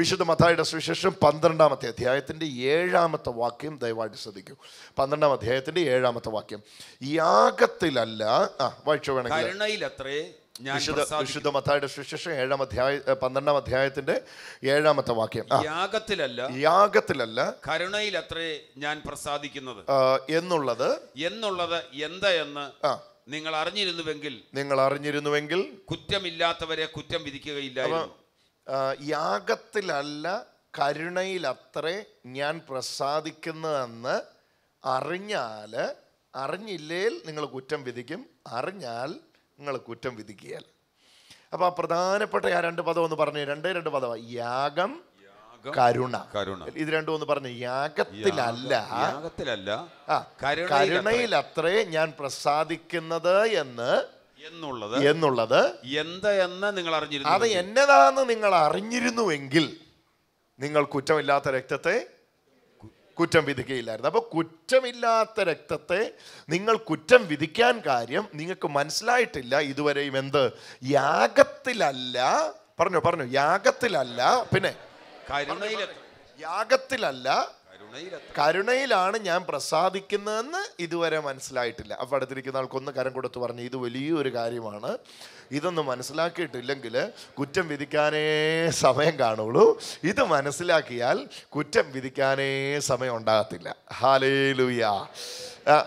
വിശുദ്ധ മത്തായിയുടെ സുവിശേഷം പന്ത്രണ്ടാമത്തെ അധ്യായത്തിന്റെ ഏഴാമത്തെ വാക്യം ദയവായിട്ട് ശ്രദ്ധിക്കൂ. പന്ത്രണ്ടാം അധ്യായത്തിന്റെ ഏഴാമത്തെ വാക്യം. യാഗത്തിലല്ല ആ വായിച്ചു വേണമെങ്കിൽ. വിശുദ്ധ. വിശുദ്ധ മത്തായിയുടെ സുവിശേഷം ഏഴാം അധ്യായ പന്ത്രണ്ടാം അധ്യായത്തിന്റെ ഏഴാമത്തെ വാക്യം. യാഗത്തിലല്ല യാഗത്തിലല്ല കരുണയിലത്രേ ഞാൻ പ്രസാദിക്കുന്നത്. എന്നുള്ളത് എന്നുള്ളത് എന്താ എന്ന് നിങ്ങൾ അറിഞ്ഞിരുന്നുവെങ്കിൽ നിങ്ങൾ അറിഞ്ഞിരുന്നുവെങ്കിൽ കുറ്റമില്ലാത്തവരെ കുറ്റം വിധിക്കുകയില്ലായിരുന്നു. ആ, യാഗത്തിലല്ല കരുണയിലത്രേ ഞാൻ പ്രസാദിക്കുന്നതെന്ന് അറിഞ്ഞാൽ അറിഞ്ഞില്ലേൽ നിങ്ങൾ കുറ്റം വിധിക്കും അറിഞ്ഞാൽ നിങ്ങൾ കുറ്റം വിധിക്കുകയാൽ അപ്പോൾ ആ പ്രധാനപ്പെട്ട ആ രണ്ട് പദം ഒന്ന് പറഞ്ഞു രണ്ടേ രണ്ട് പദമാണ് യാഗം കരുണ. കരുണ. ഇത് രണ്ടും ഒന്ന് പറഞ്ഞു യാഗത്തിലല്ല യാഗത്തിലല്ല കരുണയിലത്രേ ഞാൻ പ്രസാദിക്കുന്നത് എന്ന് എന്നുള്ളത് എന്നുള്ളത് എന്തെന്ന് നിങ്ങൾ അറിഞ്ഞിരുന്നു അത് എന്നതാന്ന് നിങ്ങൾ അറിഞ്ഞിരുന്നുവെങ്കിൽ നിങ്ങൾ കുറ്റമില്ലാത്ത രക്തത്തെ കുറ്റം വിധിക്കുകയില്ലായിരുന്നു. അപ്പോൾ കുറ്റമില്ലാത്ത രക്തത്തെ നിങ്ങൾ കുറ്റം വിധിക്കാൻ കാര്യം നിങ്ങൾക്ക് മനസ്സിലായിട്ടില്ല. ഇതുവരെയും എന്ത്? യാഗത്തിലല്ല. പറഞ്ഞു പറഞ്ഞു. യാഗത്തിലല്ല. പിന്നെ യാഗത്തിലല്ല. കരുണയിലാണ് ഞാൻ പ്രസാദിക്കുന്നതെന്ന് ഇതുവരെ മനസ്സിലായിട്ടില്ല. അപ്പം അടുത്തിരിക്കുന്ന ആൾക്കൊന്ന് കരം കൊടുത്ത് പറഞ്ഞു ഇത് വലിയൊരു കാര്യമാണ്. ഇതൊന്നും മനസ്സിലാക്കിയിട്ടില്ലെങ്കിൽ കുറ്റം വിധിക്കാനേ സമയം കാണുള്ളൂ. ഇത് മനസ്സിലാക്കിയാൽ കുറ്റം വിധിക്കാനേ സമയം ഉണ്ടാകത്തില്ല. ഹാലേ ലുയാ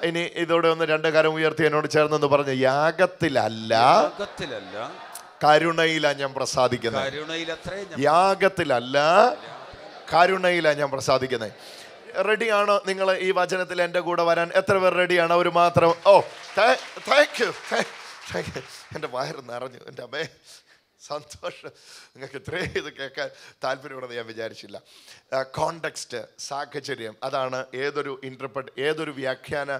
ഇനി ഇതോടെ ഒന്ന് രണ്ട് കരം ഉയർത്തി എന്നോട് ചേർന്നെന്ന് പറഞ്ഞു യാഗത്തിലല്ല. യാഗത്തിലല്ല. കരുണയിലാണ് ഞാൻ പ്രസാദിക്കുന്നത് യാഗത്തിലല്ല. കരുണയിലാണ് ഞാൻ പ്രസാദിക്കുന്നത് റെഡിയാണോ നിങ്ങൾ ഈ വചനത്തിൽ എന്റെ കൂടെ വരാൻ എത്ര പേർ റെഡിയാണ് അവർ മാത്രം. ഓ താങ്ക് യു താങ്ക് യു എന്റെ വയറ് നിറഞ്ഞു. എന്റെ അമ്മേ സന്തോഷം. നിങ്ങൾക്ക് ഇത്രയും ഇത് കേൾക്കാൻ താല്പര്യമുണ്ടെന്ന് ഞാൻ വിചാരിച്ചില്ല. കോണ്ടെക്സ്റ്റ് സാഹചര്യം അതാണ് ഏതൊരു ഇന്റർപ്രട്ട് ഏതൊരു വ്യാഖ്യാന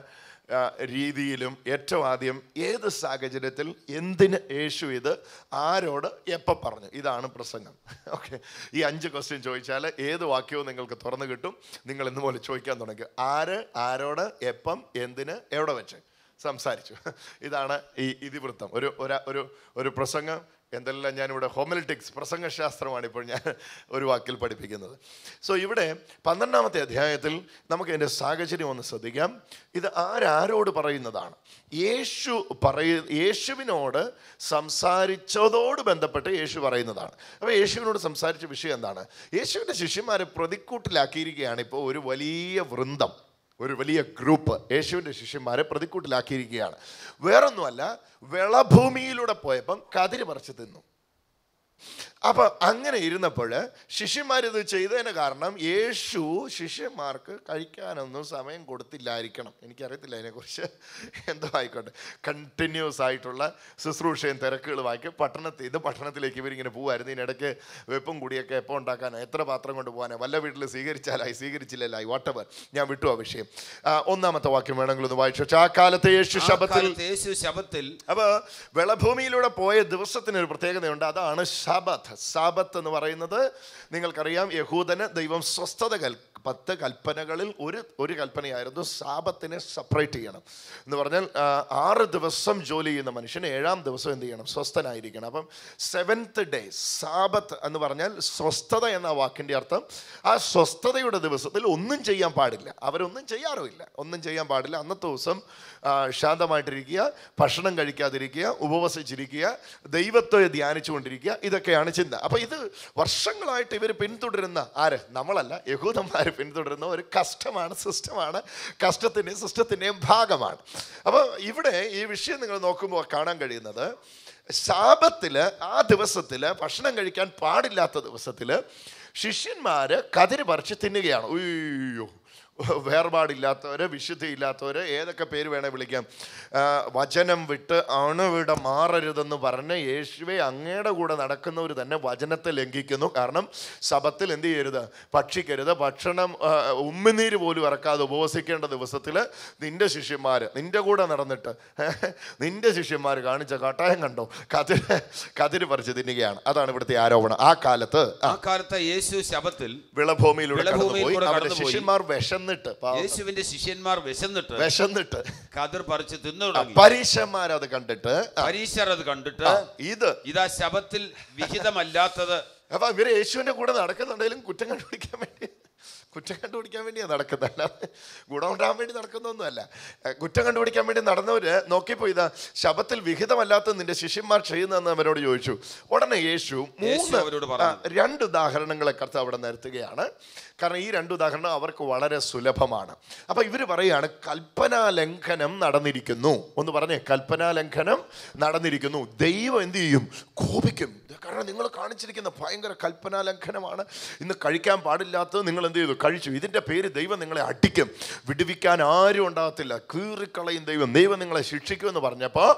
രീതിയിലും ഏറ്റവും ആദ്യം ഏത് സാഹചര്യത്തിൽ എന്തിന് യേശു ഇത് ആരോട് എപ്പോൾ പറഞ്ഞു? ഇതാണ് പ്രസംഗം. ഓക്കെ ഈ അഞ്ച് ക്വസ്റ്റ്യൻ ചോദിച്ചാൽ ഏത് വാക്യവും നിങ്ങൾക്ക് തുറന്നു കിട്ടും. നിങ്ങൾ ഇന്നുപോലെ ചോദിക്കാൻ തുടങ്ങി. ആര് ആരോട് എപ്പം എന്തിന് എവിടെ വെച്ച്? സംസാരിച്ചു. ഇതാണ് ഈ ഇതിവൃത്തം. ഒരു ഒരു ഒരു പ്രസംഗം. എന്തെല്ലാം ഞാനിവിടെ ഹോമലിറ്റിക്സ് പ്രസംഗശാസ്ത്രമാണ് ഇപ്പോൾ ഞാൻ ഒരു വാക്കിൽ പഠിപ്പിക്കുന്നത്. സോ ഇവിടെ പന്ത്രണ്ടാമത്തെ അധ്യായത്തിൽ നമുക്ക് എന്റെ സാഹചര്യം ഒന്ന് ശ്രദ്ധിക്കാം. ഇത് ആരാരോട് പറയുന്നതാണ്? യേശു പറയ യേശുവിനോട് സംസാരിച്ചതോട് ബന്ധപ്പെട്ട് യേശു പറയുന്നതാണ്. അപ്പോൾ യേശുവിനോട് സംസാരിച്ച വിഷയം എന്താണ്? യേശുവിന്റെ ശിഷ്യന്മാരെ പ്രതിക്കൂട്ടിലാക്കിയിരിക്കുകയാണ് ഇപ്പോൾ ഒരു വലിയ വൃന്ദം. ഒരു വലിയ ഗ്രൂപ്പ് യേശുവിന്റെ ശിഷ്യന്മാരെ പ്രതിക്കൂട്ടിലാക്കിയിരിക്കുകയാണ്. വേറൊന്നുമല്ല വിളഭൂമിയിലൂടെ പോയപ്പം കതിര് പറിച്ച് തിന്നു. അപ്പൊ അങ്ങനെ ഇരുന്നപ്പോൾ ശിഷ്യന്മാരിത് ചെയ്തതിന് കാരണം യേശു ശിഷ്യന്മാർക്ക് കഴിക്കാനൊന്നും സമയം കൊടുത്തില്ലായിരിക്കണം. എനിക്കറിയത്തില്ല അതിനെക്കുറിച്ച് എന്തോ ആയിക്കോട്ടെ. കണ്ടിന്യൂസ് ആയിട്ടുള്ള ശുശ്രൂഷയും തിരക്കുകളും ആക്കി പട്ടണത്തിൽ ഇത് പട്ടണത്തിലേക്ക് ഇവരിങ്ങനെ പോകുമായിരുന്നു ഇതിനിടയ്ക്ക് വെപ്പും കൂടിയൊക്കെ എപ്പോൾ ഉണ്ടാക്കാനോ? എത്ര പാത്രം കൊണ്ട് പോകാനോ വല്ല വീട്ടിൽ സ്വീകരിച്ചാലായി സ്വീകരിച്ചില്ലല്ലായി വാട്ടവർ ഞാൻ വിട്ടു ആ വിഷയം. ഒന്നാമത്തെ വാക്യം വേണമെങ്കിൽ ഒന്ന് വായിച്ചു. ആ കാലത്തെ യേശു ശബത്തിൽ യേശു ശബത്തിൽ അപ്പോൾ വിളഭൂമിയിലൂടെ പോയ ദിവസത്തിന് ഒരു പ്രത്യേകതയുണ്ട്. അതാണ് ശബത്ത്. സാബത്ത് എന്ന് പറയുന്നത് നിങ്ങൾക്കറിയാം യഹൂദന് ദൈവം സ്വസ്ഥത കൽ പത്ത് കൽപ്പനകളിൽ ഒരു ഒരു കൽപ്പനയായിരുന്നു സാബത്തിനെ സെപ്പറേറ്റ് ചെയ്യണം. എന്ന് പറഞ്ഞാൽ ആറ് ദിവസം ജോലി ചെയ്യുന്ന മനുഷ്യൻ ഏഴാം ദിവസം എന്ത് ചെയ്യണം? സ്വസ്ഥനായിരിക്കണം. അപ്പം സെവൻത്ത് ഡേ സാബത്ത് എന്ന് പറഞ്ഞാൽ സ്വസ്ഥത എന്ന വാക്കിന്റെ അർത്ഥം ആ സ്വസ്ഥതയുടെ ദിവസത്തിൽ ഒന്നും ചെയ്യാൻ പാടില്ല. അവരൊന്നും ചെയ്യാറുമില്ല. ഒന്നും ചെയ്യാൻ പാടില്ല. അന്നത്തെ ദിവസം ശാന്തമായിട്ടിരിക്കുക ഭക്ഷണം കഴിക്കാതിരിക്കുക ഉപവസിച്ചിരിക്കുക ദൈവത്തെ ധ്യാനിച്ചുകൊണ്ടിരിക്കുക ഇതൊക്കെയാണ് ചിന്ത. അപ്പോൾ ഇത് വർഷങ്ങളായിട്ട് ഇവർ പിന്തുടരുന്ന ആര്? നമ്മളല്ല. യഹൂദന്മാർ പിന്തുടരുന്ന ഒരു കഷ്ടമാണ് സിസ്റ്റമാണ് കഷ്ടത്തിന്റെയും സിസ്റ്റത്തിന്റെയും ഭാഗമാണ്. അപ്പോൾ ഇവിടെ ഈ വിഷയം നിങ്ങൾ നോക്കുമ്പോൾ കാണാൻ കഴിയുന്നത് ശാപത്തിൽ ആ ദിവസത്തിൽ ഭക്ഷണം കഴിക്കാൻ പാടില്ലാത്ത ദിവസത്തിൽ ശിഷ്യന്മാർ കതിര് പറിച്ച് തിന്നുകയാണ്. ഉയ്യോ. വേർപാടില്ലാത്തവര് വിശുദ്ധിയില്ലാത്തവർ ഏതൊക്കെ പേര് വേണേൽ വിളിക്കാം. വചനം വിട്ട് അണുവിട മാറരുതെന്ന് പറഞ്ഞ് യേശുവെ അങ്ങയുടെ കൂടെ നടക്കുന്നവർ തന്നെ വചനത്തെ ലംഘിക്കുന്നു. കാരണം ശബത്തിൽ എന്ത് ചെയ്യരുത്? ഭക്ഷിക്കരുത്. ഭക്ഷണം ഉമ്മിനീര് പോലും ഇറക്കാതെ ഉപവസിക്കേണ്ട ദിവസത്തിൽ നിന്റെ ശിഷ്യന്മാർ നിന്റെ കൂടെ നടന്നിട്ട് നിന്റെ ശിഷ്യന്മാർ കാണിച്ച കട്ടായം കണ്ടോ? കതിര് കതിര് പറിച്ച് തിന്നുകയാണ്. അതാണ് ഇവിടുത്തെ ആരോപണം. ആ കാലത്ത് ആ, കാലത്ത് യേശു ശബത്തിൽ വിളഭൂമിയിലൂടെ ശിഷ്യന്മാർ കടന്നുപോയി. അവരുടെ. ശിഷ്യന്മാർ വിശന്നിട്ട് യേശുവിന്റെ ശിഷ്യന്മാർ വിശന്നിട്ട് വിശന്നിട്ട്. കതിർ പറിച്ച് തിന്നു തുടങ്ങി. പരീക്ഷന്മാർ അത് കണ്ടിട്ട് പരീക്ഷർ പരീശർ അത് കണ്ടിട്ട് ഇത്. ഇതാ ശബത്തിൽ വിഹിതമല്ലാത്തത് അപ്പൊ ഇവർ യേശുവിന്റെ കൂടെ നടക്കുന്നുണ്ടെങ്കിലും കുറ്റം കണ്ടുപിടിക്കാൻ വേണ്ടി കുറ്റം കണ്ടുപിടിക്കാൻ വേണ്ടിയാണ് നടക്കുന്നത്. അല്ലാതെ ഗുണമുണ്ടാകാൻ വേണ്ടി നടക്കുന്നൊന്നുമല്ല. കുറ്റം കണ്ടുപിടിക്കാൻ വേണ്ടി നടന്നവർ നോക്കിപ്പോയി ഇതാ ശബത്തിൽ വിഹിതമല്ലാത്ത നിന്റെ ശിഷ്യന്മാർ ചെയ്യുന്നതെന്ന് അവരോട് ചോദിച്ചു. ഉടനെ യേശു മൂന്ന് രണ്ട് ഉദാഹരണങ്ങളെ കർത്താവ് അവിടെ നിരത്തുകയാണ്. കാരണം ഈ രണ്ട് ഉദാഹരണം അവർക്ക് വളരെ സുലഭമാണ്. അപ്പോൾ ഇവർ പറയാണ് കൽപ്പനാ ലംഘനം നടന്നിരിക്കുന്നു. ഒന്ന് പറഞ്ഞേ കൽപ്പനാ ലംഘനം നടന്നിരിക്കുന്നു. ദൈവം എന്തു ചെയ്യും? കോപിക്കും. കാരണം നിങ്ങൾ കാണിച്ചിരിക്കുന്ന ഭയങ്കര കൽപ്പനാ ലംഘനമാണ് ഇന്ന് കഴിക്കാൻ പാടില്ലാത്തത് നിങ്ങൾ എന്ത് ചെയ്തു? കഴിച്ചു. ഇതിന്റെ പേര് ദൈവം നിങ്ങളെ അടിക്കും. വിടുവിക്കാൻ ആരും ഉണ്ടാകത്തില്ല. കീറിക്കളയും ദൈവം. ദൈവം നിങ്ങളെ ശിക്ഷിക്കുമെന്ന് പറഞ്ഞപ്പോൾ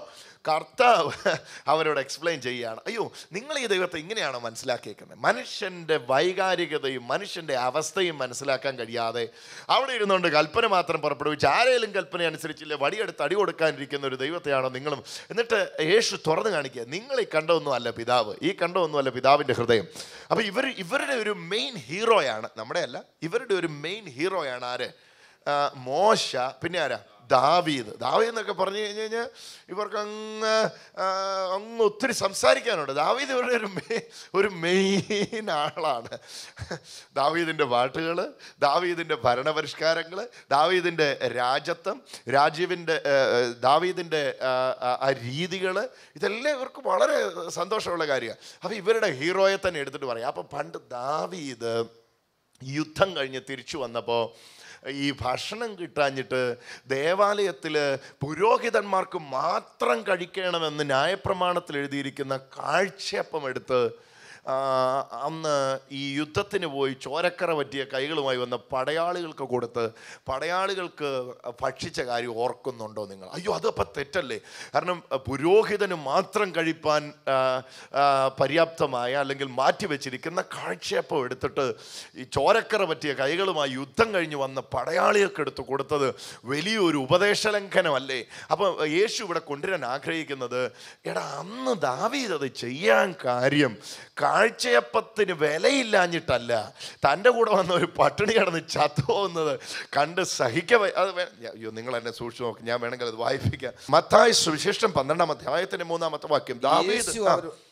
കർത്താവ് അവരോട് എക്സ്പ്ലെയിൻ ചെയ്യുകയാണ്. അയ്യോ നിങ്ങൾ ഈ ദൈവത്തെ ഇങ്ങനെയാണോ മനസ്സിലാക്കിയേക്കുന്നത്? മനുഷ്യന്റെ വൈകാരികതയും മനുഷ്യന്റെ അവസ്ഥയും മനസ്സിലാക്കാൻ കഴിയാതെ അവിടെ ഇരുന്നുകൊണ്ട് കൽപ്പന മാത്രം പുറപ്പെടുവിച്ച് ആരെങ്കിലും കൽപ്പന അനുസരിച്ചില്ല വടിയെടുത്ത് അടി കൊടുക്കാനിരിക്കുന്ന ഒരു ദൈവത്തെയാണോ നിങ്ങളും? എന്നിട്ട് യേശു തുറന്നു കാണിക്കുക നിങ്ങൾ ഈ കണ്ടതൊന്നുമല്ല പിതാവ്. ഈ കണ്ടതൊന്നുമല്ല പിതാവിന്റെ ഹൃദയം. അപ്പോൾ ഇവർ ഇവരുടെ ഒരു മെയിൻ ഹീറോയാണ് നമ്മുടെ അല്ല ഇവരുടെ ഒരു മെയിൻ ഹീറോയാണ് ആര്? മോശ. പിന്നെ ആരാ? ദാവീദ്. ദാവീദ് എന്നൊക്കെ പറഞ്ഞു കഴിഞ്ഞ് കഴിഞ്ഞാൽ ഇവർക്ക് അങ്ങ് അങ്ങ് ഒത്തിരി സംസാരിക്കാനുണ്ട്. ദാവീദ് ഇവരുടെ ഒരു മെയിൻ ഒരു മെയിൻ ആളാണ്. ദാവീദിന്റെ പാട്ടുകൾ ദാവീദിന്റെ ഭരണപരിഷ്കാരങ്ങൾ ദാവീദിന്റെ രാജത്വം രാജീവിന്റെ ദാവീദിന്റെ ആ രീതികൾ ഇതെല്ലാം ഇവർക്ക് വളരെ സന്തോഷമുള്ള കാര്യമാണ്. അപ്പോൾ ഇവരുടെ ഹീറോയെ തന്നെ എടുത്തിട്ട് പറയാം. അപ്പോൾ പണ്ട് ദാവീദ് യുദ്ധം കഴിഞ്ഞ് തിരിച്ചു വന്നപ്പോൾ ഈ ഭക്ഷണം കിട്ടാഞ്ഞിട്ട് ദേവാലയത്തിൽ പുരോഹിതന്മാർക്ക് മാത്രം കഴിക്കണമെന്ന് ന്യായപ്രമാണത്തിൽ എഴുതിയിരിക്കുന്ന കാഴ്ചയപ്പം എടുത്ത് അന്ന് ഈ യുദ്ധത്തിന് പോയി ചോരക്കറ പറ്റിയ കൈകളുമായി വന്ന പടയാളികൾക്ക് കൊടുത്ത് പടയാളികൾക്ക് ഭക്ഷിച്ച കാര്യം ഓർക്കുന്നുണ്ടോ നിങ്ങൾ? അയ്യോ അതപ്പം തെറ്റല്ലേ? കാരണം പുരോഹിതന് മാത്രം കഴിപ്പാൻ പര്യാപ്തമായ അല്ലെങ്കിൽ മാറ്റിവെച്ചിരിക്കുന്ന കാഴ്ചയപ്പം എടുത്തിട്ട് ഈ ചോരക്കറ പറ്റിയ കൈകളുമായി യുദ്ധം കഴിഞ്ഞ് വന്ന പടയാളികൾക്ക് എടുത്ത് കൊടുത്തത് വലിയൊരു ഉപദേശലംഘനമല്ലേ? അപ്പം യേശു ഇവിടെ കൊണ്ടുവരാൻ ആഗ്രഹിക്കുന്നത് എടാ അന്ന് ദാവീദ് അത് ചെയ്യാൻ കാര്യം കാഴ്ചയപ്പത്തിന് വിലയില്ലാഞ്ഞിട്ടല്ല. തന്റെ കൂടെ വന്ന ഒരു പട്ടിണി കിടന്ന് ചത്തുപോകുന്നത് കണ്ട് സഹിക്ക അത് അയ്യോ നിങ്ങൾ എന്നെ സൂക്ഷിച്ചു നോക്കി. ഞാൻ വേണമെങ്കിൽ അത് വായിപ്പിക്കാം. മത്തായ സുവിശേഷം പന്ത്രണ്ടാം അധ്യായത്തിന്റെ മൂന്നാമത്തെ വാക്യം.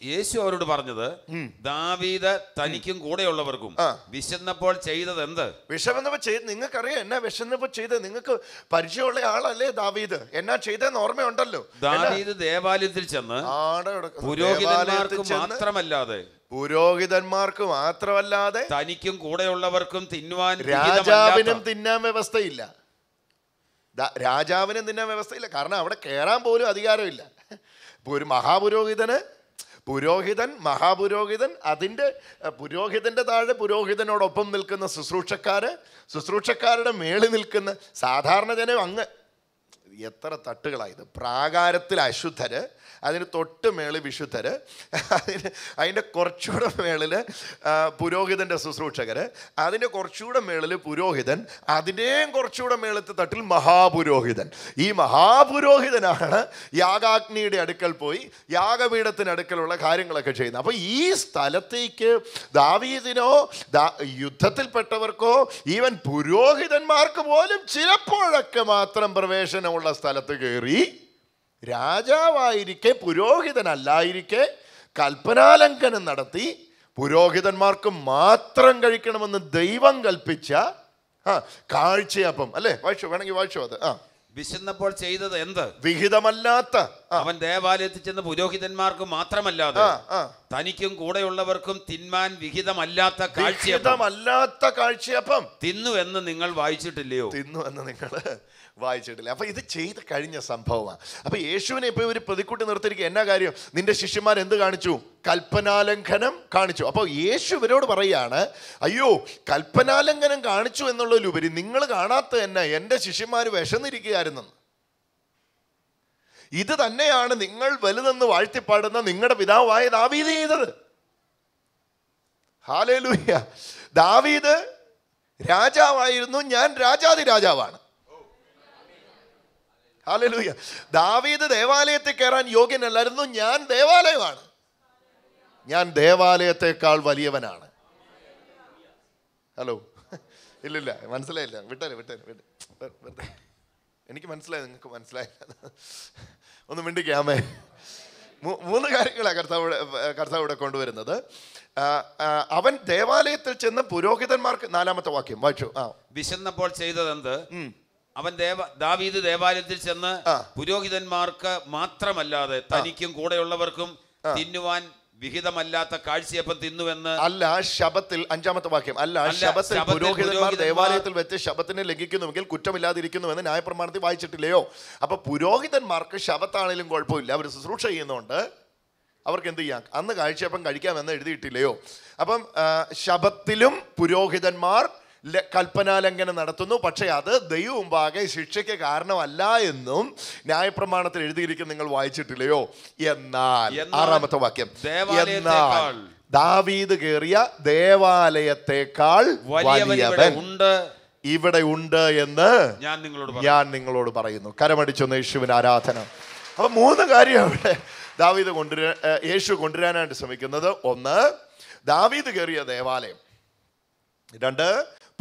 യേശു അവരോട് പറഞ്ഞത് ദാവീദ് തനിക്കും കൂടെയുള്ളവർക്കും. വിശന്നപ്പോൾ ചെയ്തത് എന്ത് വിഷമെന്നപ്പോ ചെയ്ത് നിങ്ങൾക്കറിയാം എന്നാ വിശന്നപ്പോൾ ചെയ്ത് നിങ്ങൾക്ക് പരിചയമുള്ള ആളല്ലേ ദാവീദ്? എന്നാ ചെയ്തെന്ന് ഓർമ്മയുണ്ടല്ലോ. ദാവീദ് ദേവാലയത്തിൽ ചെന്ന്. പുരോഹിതന്മാർക്ക് മാത്രമല്ലാതെ പുരോഹിതന്മാർക്ക് മാത്രമല്ലാതെ തനിക്കും കൂടെയുള്ളവർക്കും തിന്നുവാൻ രാജാവിനും തിന്നാൻ വ്യവസ്ഥയില്ല. രാജാവിനും തിന്നാൻ വ്യവസ്ഥയില്ല. കാരണം അവിടെ കയറാൻ പോലും അധികാരമില്ല. ഒരു മഹാപുരോഹിതന് പുരോഹിതൻ മഹാപുരോഹിതൻ അതിന്റെ പുരോഹിതന്റെ താഴെ പുരോഹിതനോടൊപ്പം നിൽക്കുന്ന ശുശ്രൂഷക്കാര് ശുശ്രൂഷക്കാരുടെ മേളിൽ നിൽക്കുന്ന സാധാരണ ജനം അങ്ങ് എത്ര തട്ടുകളായത് പ്രാകാരത്തിൽ അശുദ്ധര് അതിന് തൊട്ട് മേളിൽ വിശുദ്ധർ അതിന് അതിന്റെ കുറച്ചുകൂടെ മേളിൽ പുരോഹിതന്റെ ശുശ്രൂഷകർ അതിന്റെ കുറച്ചുകൂടെ മേളിൽ പുരോഹിതൻ അതിന്റെയും കുറച്ചുകൂടെ മേളത്തെ തട്ടിൽ മഹാപുരോഹിതൻ. ഈ മഹാപുരോഹിതനാണ് യാഗാഗ്നിയുടെ അടുക്കൽ പോയി യാഗപീഠത്തിനടുക്കലുള്ള കാര്യങ്ങളൊക്കെ ചെയ്യുന്നത്. അപ്പോൾ ഈ സ്ഥലത്തേക്ക് ദാവീദിനോ യുദ്ധത്തിൽപ്പെട്ടവർക്കോ ഈവൻ പുരോഹിതന്മാർക്ക് പോലും ചിലപ്പോഴൊക്കെ മാത്രം പ്രവേശനമുള്ള സ്ഥലത്ത് കയറി രാജാവായിരിക്കെ പുരോഹിതനല്ലായിരിക്കെ കൽപ്പനാലംഘനം നടത്തി പുരോഹിതന്മാർക്ക് മാത്രം കഴിക്കണമെന്ന് ദൈവം കൽപ്പിച്ച ആ കാഴ്ചയപ്പം. അല്ലേ? വായിച്ചോ? വേണമെങ്കിൽ വായിച്ചോ അത്. ആ. വിശന്നപ്പോൾ ചെയ്തത് എന്ത്? വിഹിതമല്ലാത്ത അവൻ ദേവാലയത്തിൽ ചെന്ന് പുരോഹിതന്മാർക്ക് മാത്രമല്ലാതെ തനിക്കും കൂടെയുള്ളവർക്കും തിന്മാൻ വിഹിതമല്ലാത്ത കാഴ്ചയപ്പം. വിഹിതമല്ലാത്ത കാഴ്ചയപ്പം. തിന്നു എന്ന് നിങ്ങൾ വായിച്ചിട്ടില്ലയോ? തിന്നു എന്ന് നിങ്ങൾ വായിച്ചിട്ടില്ല. അപ്പൊ ഇത് ചെയ്ത് കഴിഞ്ഞ സംഭവമാണ് അപ്പൊ യേശുവിനെ ഇപ്പൊ ഇവർ പ്രതിക്കൂട്ടി നിർത്തിയിരിക്കുക. എന്നാ കാര്യം? നിന്റെ ശിഷ്യന്മാർ എന്ത് കാണിച്ചു? കൽപ്പനാലംഘനം കാണിച്ചു. അപ്പോൾ യേശു ഇവരോട് പറയാണ് അയ്യോ കൽപ്പനാലംഘനം കാണിച്ചു എന്നുള്ളതിലുപരി നിങ്ങൾ കാണാത്ത തന്നെ എന്റെ ശിഷ്യന്മാർ വിശന്നിരിക്കുകയായിരുന്നു. ഇത് തന്നെയാണ് നിങ്ങൾ വലുതെന്ന് വാഴ്ത്തിപ്പാടുന്ന നിങ്ങളുടെ പിതാവായ ദാവീദ് ചെയ്തത്. ഹാലേലൂയ. ദാവീദ് രാജാവായിരുന്നു ഞാൻ രാജാതി രാജാവാണ്. ഹാലലൂയ. ദാവീദ് ദേവാലയത്തിൽ കയറാൻ യോഗ്യനല്ലായിരുന്നു ഞാൻ ദേവാലയമാണ്. ഞാൻ ദേവാലയത്തെക്കാൾ വലിയവനാണ്. ഹലോ. ഇല്ലില്ല മനസ്സിലായില്ല. വിട്ടേ വിട്ടേ വെ- എനിക്ക് മനസ്സിലായി നിങ്ങൾക്ക് മനസ്സിലായില്ല. ഒന്ന് മിണ്ടിക്കാമേ മൂന്ന് കാര്യങ്ങളാണ് കർത്താവ് കർത്താവ് ഇവിടെ കൊണ്ടുവരുന്നത്. അവൻ ദേവാലയത്തിൽ ചെന്ന് പുരോഹിതന്മാർക്ക് നാലാമത്തെ വാക്യം. വായിച്ചു? ആ. വിശന്നപ്പോൾ ചെയ്തതെന്ത്? അവൻ ദേവ ദാവീദ് ദേവാലയത്തിൽ ചെന്ന്. പുരോഹിതന്മാർക്ക് മാത്രമല്ലാതെ തനിക്കും കൂടെയുള്ളവർക്കും തിന്നുവാൻ വിഹിതമല്ലാത്ത കാഴ്ചയപ്പം തിന്നുവെന്ന് അല്ല ശബത്തിൽ അഞ്ചാമത്തെ വാക്യം. അല്ല ശബത്തിൽ പുരോഹിതന്മാർ ദേവാലയത്തിൽ വെച്ച് ശബത്തിനെ ലംഘിക്കുന്നുവെങ്കിൽ കുറ്റമില്ലാതിരിക്കുന്നുവെന്ന് ന്യായപ്രമാണത്തിൽ വായിച്ചിട്ടില്ലയോ? അപ്പൊ പുരോഹിതന്മാർക്ക് ശബത്താണേലും കുഴപ്പമില്ല. അവർ ശുശ്രൂഷ ചെയ്യുന്നുണ്ട്. അവർക്ക് എന്ത് ചെയ്യാം? അന്ന് കാഴ്ചയപ്പം കഴിക്കാമെന്ന് എഴുതിയിട്ടില്ലയോ? അപ്പം ശബത്തിലും പുരോഹിതന്മാർ കൽപ്പനാലംഘനം നടത്തുന്നു. പക്ഷേ അത് ദൈവം മുമ്പാകെ ശിക്ഷയ്ക്ക് കാരണമല്ല എന്നും ന്യായപ്രമാണത്തിൽ എഴുതിയിരിക്കും നിങ്ങൾ വായിച്ചിട്ടില്ലയോ? എന്നാൽ ആറാമത്തെ വാക്യം. എന്നാൽ ദാവീദ് കേറിയ ദേവാലയത്തെക്കാൾ വലിയവൻ ഇവിടെ ഉണ്ട്. ഇവിടെ ഉണ്ട് എന്ന് ഞാൻ നിങ്ങളോട് ഞാൻ നിങ്ങളോട് പറയുന്നു. കരമടിച്ചൊന്ന് യേശുവിന് ആരാധന. അപ്പൊ മൂന്ന് കാര്യം അവിടെ ദാവീദ് കൊണ്ടുവരാ യേശു കൊണ്ടുവരാനായിട്ട് ശ്രമിക്കുന്നത്. ഒന്ന് ദാവീദ് കയറിയ ദേവാലയം. രണ്ട്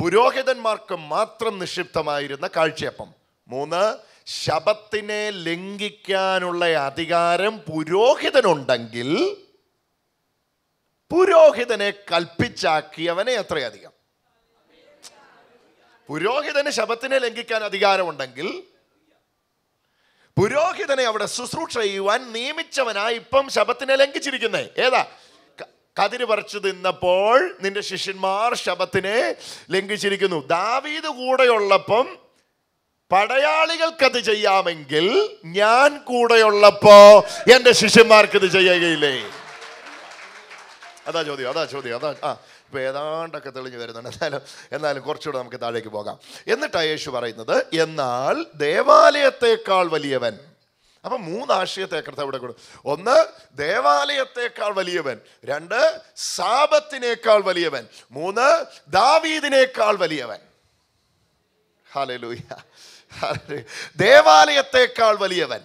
പുരോഹിതന്മാർക്ക് മാത്രം നിക്ഷിപ്തമായിരുന്ന കാഴ്ചയപ്പം. മൂന്ന് ശബത്തിനെ ലംഘിക്കാനുള്ള അധികാരം പുരോഹിതനുണ്ടെങ്കിൽ പുരോഹിതനെ കൽപ്പിച്ചാക്കിയവനെ എത്രയധികം പുരോഹിതന് ശബത്തിനെ ലംഘിക്കാൻ അധികാരമുണ്ടെങ്കിൽ പുരോഹിതനെ അവിടെ ശുശ്രൂഷ ചെയ്യുവാൻ നിയമിച്ചവനായി ഇപ്പം ശബത്തിനെ ലംഘിച്ചിരിക്കുന്നേ. ഏതാ? കതിര് പറിച്ചു തിന്നപ്പോൾ നിന്റെ ശിഷ്യന്മാർ ശബത്തിനെ ലംഘിച്ചിരിക്കുന്നു. ദാവീദ് കൂടെയുള്ളപ്പം പടയാളികൾക്കത് ചെയ്യാമെങ്കിൽ ഞാൻ കൂടെയുള്ളപ്പോ എന്റെ ശിഷ്യന്മാർക്ക് ഇത് ചെയ്യുകയില്ലേ? അതാ ചോദ്യം അതാ ചോദ്യം അതാ ആ ഇപ്പൊ ഏതാണ്ടൊക്കെ തെളിഞ്ഞു വരുന്നുണ്ട് എന്നാലും എന്നാലും കുറച്ചുകൂടെ നമുക്ക് താഴേക്ക് പോകാം. എന്നിട്ടാ യേശു പറയുന്നത് എന്നാൽ ദേവാലയത്തെക്കാൾ വലിയവൻ അപ്പൊ മൂന്ന് ആശയത്തെ കർത്താവ് ഇവിടെ കൊടുക്കും ഒന്ന് ദേവാലയത്തെക്കാൾ വലിയവൻ. രണ്ട് സാപത്തിനേക്കാൾ വലിയവൻ. മൂന്ന് ദാവീദിനേക്കാൾ വലിയവൻ. ഹല്ലേലൂയ. ദേവാലയത്തെക്കാൾ വലിയവൻ.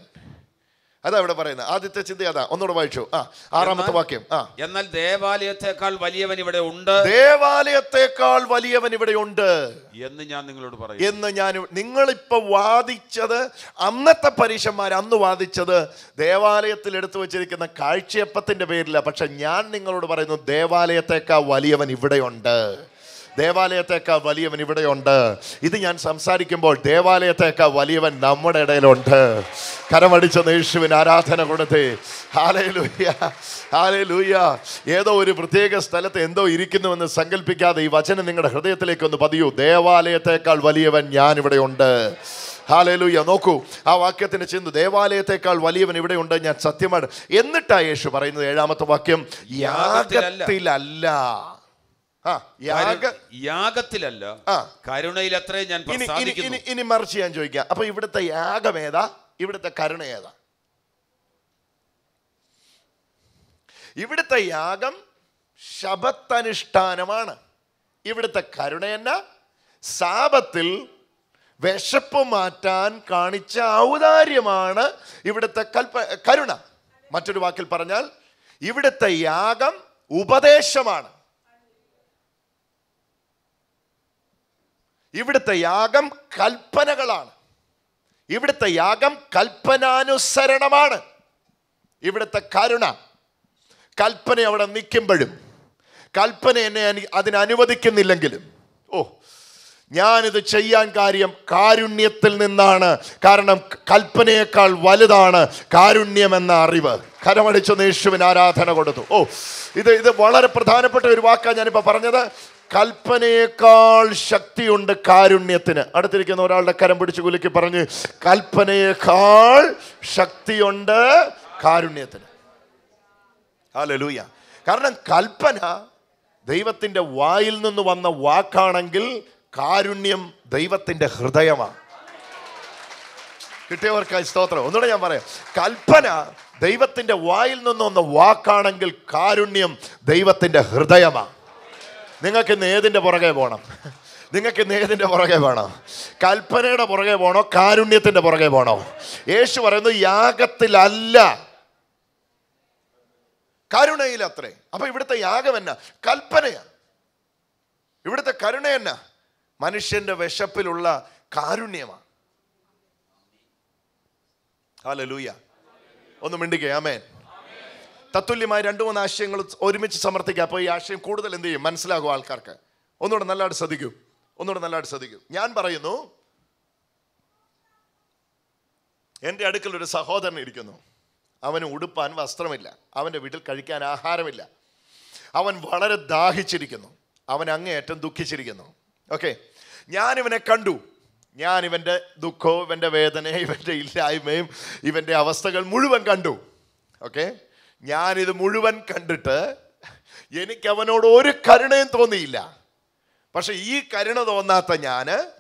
അതാ ഇവിടെ പറയുന്നത്. ആദ്യത്തെ ചിന്ത അതാ. ഒന്നുകൂടെ വായിച്ചു. ആ ആറാമത്തെ വാക്യം. ആ. എന്നാൽ ദേവാലയത്തെക്കാൾ വലിയവൻ ഇവിടെ ഉണ്ട്. ദേവാലയത്തെക്കാൾ വലിയവൻ ഇവിടെ ഉണ്ട്. എന്ന് ഞാൻ നിങ്ങളോട് പറയും എന്ന് ഞാൻ നിങ്ങളിപ്പോ വാദിച്ചത് അന്നത്തെ പരീക്ഷന്മാർ അന്ന് വാദിച്ചത് ദേവാലയത്തിൽ എടുത്തു വെച്ചിരിക്കുന്ന കാഴ്ചയപ്പത്തിന്റെ പേരില്ല പക്ഷെ ഞാൻ നിങ്ങളോട് പറയുന്നു ദേവാലയത്തെക്കാൾ വലിയവൻ ഇവിടെയുണ്ട് ദേവാലയത്തേക്കാൾ വലിയവൻ ഇവിടെയുണ്ട്. ഇത് ഞാൻ സംസാരിക്കുമ്പോൾ ദേവാലയത്തേക്കാൾ വലിയവൻ നമ്മുടെ ഇടയിലുണ്ട്. കരമടിച്ച യേശുവിന് ആരാധന കൊടുത്തേ ഹാലേ ഹാലേ ഏതോ ഒരു പ്രത്യേക സ്ഥലത്ത് എന്തോ ഇരിക്കുന്നുവെന്ന് സങ്കല്പിക്കാതെ ഈ വചനം നിങ്ങളുടെ ഹൃദയത്തിലേക്ക് ഒന്ന് പതിയൂ. ദേവാലയത്തേക്കാൾ വലിയവൻ ഞാൻ ഇവിടെയുണ്ട്. ഹാലേലൂയ നോക്കൂ ആ വാക്യത്തിന് ചിന്തു ദേവാലയത്തെക്കാൾ വലിയവൻ ഇവിടെ ഉണ്ട് ഞാൻ സത്യമാണ് എന്നിട്ടാ യേശു പറയുന്നത് ഏഴാമത്തെ വാക്യം യാഗത്തിലല്ല. യാഗത്തിലല്ല ആ യാഗ യാഗത്തിലല്ല ആ. കരുണയിലത്രേ ഞാൻ ഇനി മറിച്ച് ഞാൻ ചോദിക്കാം. അപ്പൊ ഇവിടുത്തെ യാഗം ഏതാ? ഇവിടുത്തെ കരുണ ഏതാ? ഇവിടുത്തെ യാഗം ശബത്തനുഷ്ഠാനമാണ് ഇവിടുത്തെ കരുണ എന്ന? സാപത്തിൽ വിശപ്പ് മാറ്റാൻ കാണിച്ച ഔദാര്യമാണ് ഇവിടുത്തെ കൽപ്പ കരുണ. മറ്റൊരു വാക്കിൽ പറഞ്ഞാൽ ഇവിടുത്തെ യാഗം ഉപദേശമാണ്. ഇവിടുത്തെ യാഗം കൽപ്പനകളാണ്. ഇവിടുത്തെ യാഗം കൽപ്പനാനുസരണമാണ്. ഇവിടുത്തെ കരുണ കൽപ്പന അവിടെ നിൽക്കുമ്പോഴും കൽപ്പന എന്നെ അതിനനുവദിക്കുന്നില്ലെങ്കിലും ഓ ഞാനിത് ചെയ്യാൻ കാര്യം കാരുണ്യത്തിൽ നിന്നാണ്. കാരണം കൽപ്പനയേക്കാൾ വലുതാണ് കാരുണ്യം എന്ന അറിവ്. കരമടിച്ചു യേശുവിന് ആരാധന കൊടുത്തു. ഓ ഇത് ഇത് വളരെ പ്രധാനപ്പെട്ട ഒരു വാക്കാണ് ഞാനിപ്പോൾ പറഞ്ഞത്. കൽപ്പനയേക്കാൾ ശക്തിയുണ്ട് കാരുണ്യത്തിന്. അടുത്തിരിക്കുന്ന ഒരാളുടെ കരം പിടിച്ച് കുലുക്കി പറഞ്ഞ് കൽപ്പനയേക്കാൾ ശക്തിയുണ്ട് കാരുണ്യത്തിന്. ഹല്ലേലൂയ. കാരണം കൽപ്പന ദൈവത്തിന്റെ വായിൽ നിന്ന് വന്ന വാക്കാണെങ്കിൽ കാരുണ്യം ദൈവത്തിന്റെ ഹൃദയമാണ്. കിട്ടിയവർക്കായി സ്തോത്രം. ഒന്നുകൂടെ ഞാൻ പറയാം. കൽപ്പന ദൈവത്തിന്റെ വായിൽ നിന്ന് വന്ന വാക്കാണെങ്കിൽ കാരുണ്യം ദൈവത്തിന്റെ ഹൃദയമാണ്. നിങ്ങൾക്ക് ഇന്ന് ഏതിന്റെ പുറകെ പോകണം നിങ്ങൾക്ക് ഇന്ന് ഏതിന്റെ പുറകെ വേണം കൽപ്പനയുടെ പുറകെ പോകണോ കാരുണ്യത്തിന്റെ പുറകെ പോകണോ യേശു പറയുന്നത് യാഗത്തിലല്ല. കരുണയിലത്രേ. അപ്പൊ ഇവിടുത്തെ യാഗം എന്നാ? കൽപ്പനയാ. ഇവിടുത്തെ കരുണ എന്നാ? മനുഷ്യന്റെ വിശപ്പിലുള്ള കാരുണ്യമാണ് ഹല്ലേലൂയ. ഒന്ന് മിണ്ടിക്കേ. ആമേൻ. തത്തുല്യമായ രണ്ട് മൂന്ന് ആശയങ്ങൾ ഒരുമിച്ച് സമർത്ഥിക്കുക അപ്പോൾ ഈ ആശയം കൂടുതൽ എന്ത് ചെയ്യും? മനസ്സിലാകും ആൾക്കാർക്ക്. ഒന്നുകൂടെ നല്ലതായിട്ട് ശ്രദ്ധിക്കും. ഒന്നുകൂടെ നല്ലതായിട്ട് ശ്രദ്ധിക്കും. ഞാൻ പറയുന്നു എന്റെ അടുക്കൽ ഒരു സഹോദരൻ ഇരിക്കുന്നു. അവന് ഉടുപ്പാൻ വസ്ത്രമില്ല. അവന്റെ വീട്ടിൽ കഴിക്കാൻ ആഹാരമില്ല. അവൻ വളരെ ദാഹിച്ചിരിക്കുന്നു. അവൻ അങ്ങേയറ്റം ദുഃഖിച്ചിരിക്കുന്നു. ഓക്കെ. ഞാനിവനെ കണ്ടു. ഞാൻ ഇവന്റെ ദുഃഖവും ഇവന്റെ വേദനയും ഇവന്റെ ഇല്ലായ്മയും ഇവന്റെ അവസ്ഥകൾ മുഴുവൻ കണ്ടു. ഓക്കെ. ഞാനിത് മുഴുവൻ കണ്ടിട്ട് എനിക്ക് അവനോട് ഒരു കരുണയും തോന്നിയില്ല. പക്ഷെ ഈ കരുണ തോന്നാത്ത ഞാൻ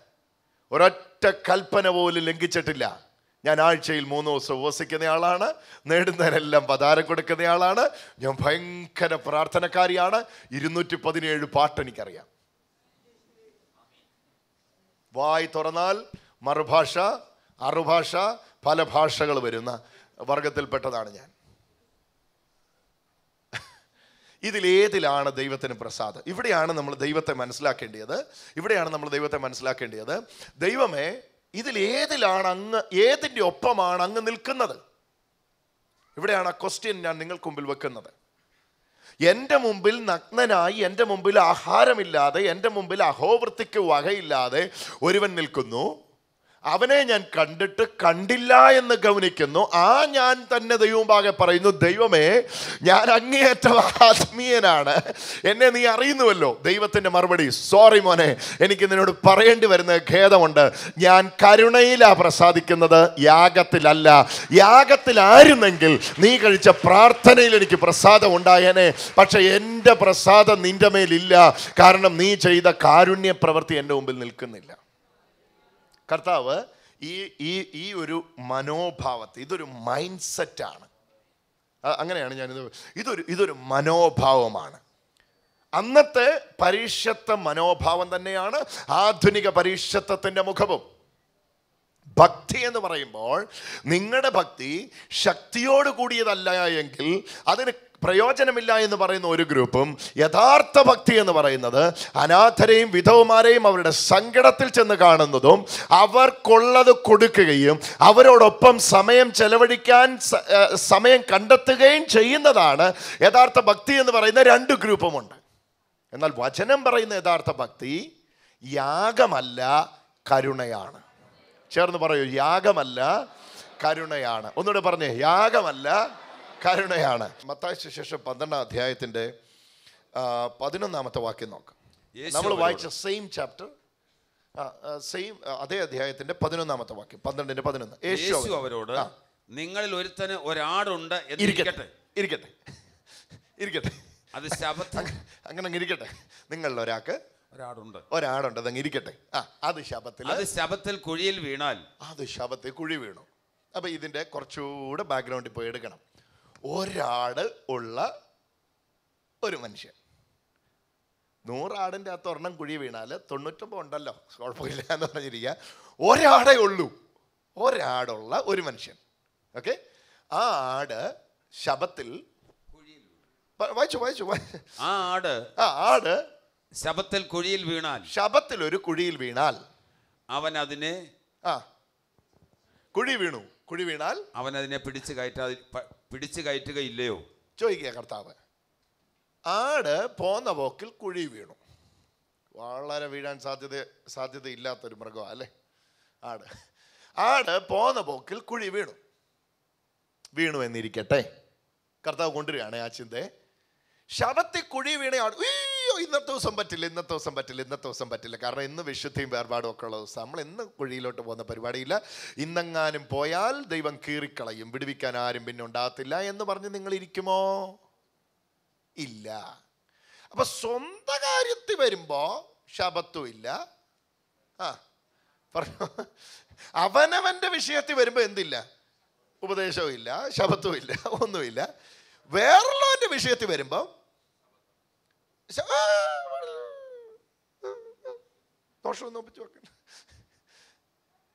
ഒരൊറ്റ കൽപ്പന പോലും ലംഘിച്ചിട്ടില്ല. ഞാൻ ആഴ്ചയിൽ മൂന്ന് ദിവസം ഉപവസിക്കുന്ന ആളാണ് നേടുന്നതിനെല്ലാം പതാരം കൊടുക്കുന്ന ആളാണ് ഞാൻ ഭയങ്കര പ്രാർത്ഥനക്കാരിയാണ്. ഇരുന്നൂറ്റി പതിനേഴ് പാട്ട് എനിക്കറിയാം. വായി തുറന്നാൽ മറുഭാഷ അറുഭാഷ പല ഭാഷകൾ വരുന്ന വർഗത്തിൽപ്പെട്ടതാണ് ഞാൻ. ഇതിലേതിലാണ് ദൈവത്തിന് പ്രസാദം? ഇവിടെയാണ് നമ്മൾ ദൈവത്തെ മനസ്സിലാക്കേണ്ടത്. ഇവിടെയാണ് നമ്മൾ ദൈവത്തെ മനസ്സിലാക്കേണ്ടത്. ദൈവമേ ഇതിലേതിലാണ് അങ്ങ് ഏതിന്റെ ഒപ്പമാണ് അങ്ങ് നിൽക്കുന്നത്? ഇവിടെയാണ് ആ ക്വസ്റ്റ്യൻ ഞാൻ നിങ്ങൾക്ക് മുമ്പിൽ വെക്കുന്നത്. എന്റെ മുമ്പിൽ നഗ്നനായി എന്റെ മുമ്പിൽ ആഹാരമില്ലാതെ എന്റെ മുമ്പിൽ അഹോവൃത്തിക്ക് വകയില്ലാതെ ഒരുവൻ നിൽക്കുന്നു. അവനെ ഞാൻ കണ്ടിട്ട് കണ്ടില്ല എന്ന് ഗൗനിക്കുന്നു. ആ ഞാൻ തന്നെ ദൈവമാകെ പറയുന്നു ദൈവമേ ഞാൻ അങ്ങേയറ്റം ആത്മീയനാണ്. എന്നെ നീ അറിയുന്നുവല്ലോ. ദൈവത്തിന്റെ മറുപടി സോറി മോനെ എനിക്ക് നിന്നോട് പറയേണ്ടി വരുന്ന ഖേദമുണ്ട്. ഞാൻ കരുണയിലാ പ്രസാദിക്കുന്നത്. യാഗത്തിലല്ല. യാഗത്തിലായിരുന്നെങ്കിൽ നീ കഴിച്ച പ്രാർത്ഥനയിൽ എനിക്ക് പ്രസാദം ഉണ്ടായേനെ. പക്ഷെ എന്റെ പ്രസാദം നിന്റെ മേലില്ല. കാരണം നീ ചെയ്ത കാരുണ്യ പ്രവൃത്തി എന്റെ മുമ്പിൽ നിൽക്കുന്നില്ല. കർത്താവ് ഈ ഈ ഈ ഒരു മനോഭാവത്തെ ഇതൊരു മൈൻഡ് സെറ്റാണ് അങ്ങനെയാണ് ഞാനിത് ഇതൊരു ഇതൊരു മനോഭാവമാണ്. അന്നത്തെ പരീക്ഷത്വ മനോഭാവം തന്നെയാണ് ആധുനിക പരീക്ഷത്വത്തിന്റെ മുഖവും. ഭക്തി എന്ന് പറയുമ്പോൾ നിങ്ങളുടെ ഭക്തി ശക്തിയോട് കൂടിയതല്ല എങ്കിൽ അതിന് പ്രയോജനമില്ല എന്ന് പറയുന്ന ഒരു ഗ്രൂപ്പും യഥാർത്ഥ ഭക്തി എന്ന് പറയുന്നത് അനാഥരെയും വിധവമാരെയും അവരുടെ സങ്കടത്തിൽ ചെന്ന് കാണുന്നതും അവർക്കുള്ളത് കൊടുക്കുകയും അവരോടൊപ്പം സമയം ചെലവഴിക്കാൻ സമയം കണ്ടെത്തുകയും ചെയ്യുന്നതാണ് യഥാർത്ഥ ഭക്തി എന്ന് പറയുന്ന രണ്ട് ഗ്രൂപ്പുമുണ്ട്. എന്നാൽ വചനം പറയുന്ന യഥാർത്ഥ ഭക്തി യാഗമല്ല കരുണയാണ്. ചേർന്ന് പറയൂ യാഗമല്ല കരുണയാണ്. ഒന്നുകൂടെ പറഞ്ഞേ യാഗമല്ല കരുണയാണ്. മത്തായ ശേഷം പന്ത്രണ്ടാം അധ്യായത്തിന്റെ പതിനൊന്നാമത്തെ വാക്യം നോക്കാം. നമ്മൾ വായിച്ച സെയിം ചാപ്റ്റർ സെയിം അതേ അധ്യായത്തിന്റെ പതിനൊന്നാമത്തെ വാക്യം പന്ത്രണ്ടിന്റെ പതിനൊന്ന്. യേശു അവരോട്-. നിങ്ങളിൽ ഒരുത്തന് ഒരാടുണ്ട് ഇരിക്കട്ടെ ഇരിക്കട്ടെ. ഇരിക്കട്ടെ അത് ശബത്ത്. അങ്ങനെ അങ്ങ് ഇരിക്കട്ടെ. നിങ്ങളിൽ ഒരാൾക്ക് ഒരാടുണ്ട്. ഒരാടുണ്ട് അതങ്ങ് ഇരിക്കട്ടെ. ആ അത് ശബത്തിൽ. അത് ശബത്തിൽ കുഴിയിൽ വീണാൽ. അത് ശബത്തിൽ കുഴി വീണു. അപ്പൊ ഇതിന്റെ കുറച്ചുകൂടെ ബാക്ക്ഗ്രൗണ്ടിൽ പോയി എടുക്കണം. ഒരാട് ഉള്ള ഒരു മനുഷ്യൻ. നൂറാടിന്റെ അകത്ത് ഒരെണ്ണം കുഴി വീണാൽ തൊണ്ണൂറ്റൊമ്പത് ഉണ്ടല്ലോ കുഴപ്പമില്ല എന്ന് പറഞ്ഞിരിക്കുക. ഒരാടേ ഉള്ളൂ ഒരാടുള്ള ഒരു മനുഷ്യൻ. ഓക്കെ ആ ആട് ശബത്തിൽ വായിച്ചു വായിച്ചു ആ ആട് ആ ആട് ശബത്തിൽ കുഴിയിൽ വീണാൽ ശബത്തിൽ ഒരു കുഴിയിൽ വീണാൽ അവൻ അതിനെ ആ കുഴി വീണു. കുഴി വീണാൽ അവൻ അതിനെ പിടിച്ചു കയറ്റാതി പിടിച്ചു കയറ്റുകയില്ലയോ? ചോദിക്കുക കർത്താവ്. ആട് പോന്ന പോക്കിൽ കുഴി വീണു. വളരെ വീഴാൻ സാധ്യത സാധ്യതയില്ലാത്തൊരു മൃഗമാണ് അല്ലേ? ആട്. ആട് പോന്ന പോക്കിൽ കുഴി വീണു. വീണു എന്നിരിക്കട്ടെ. കർത്താവ് കൊണ്ടുവരികയാണ് ആ ചിന്തയെ ശവത്തിൽ കുഴി വീണയാണ് അയ്യോ ഇന്നത്തെ ദിവസം പറ്റില്ല ഇന്നത്തെ ദിവസം പറ്റില്ല ഇന്നത്തെ ദിവസം പറ്റില്ല. കാരണം ഇന്ന് വിശുദ്ധിയും വേർപാടും ഒക്കെ ഉള്ള ദിവസം. നമ്മൾ ഇന്ന് കുഴിയിലോട്ട് പോകുന്ന പരിപാടിയില്ല. ഇന്നെങ്ങാനും പോയാൽ ദൈവം കീറിക്കളയും. വിടുവിക്കാൻ ആരും പിന്നെ ഉണ്ടാകത്തില്ല എന്ന് പറഞ്ഞ് നിങ്ങൾ ഇരിക്കുമോ? ഇല്ല. അപ്പൊ സ്വന്തം കാര്യത്തിൽ വരുമ്പോ ശബത്തും ഇല്ല. ആ പറഞ്ഞു? അവനവന്റെ വിഷയത്തിൽ വരുമ്പോ എന്തില്ല? ഉപദേശവും ഇല്ല ശബത്തും ഇല്ല ഒന്നുമില്ല. വേറുള്ളവന്റെ വിഷയത്തിൽ വരുമ്പോ ശ- ആ, ദോഷമൊന്നും ഒപ്പിച്ച് വെക്കണ്ട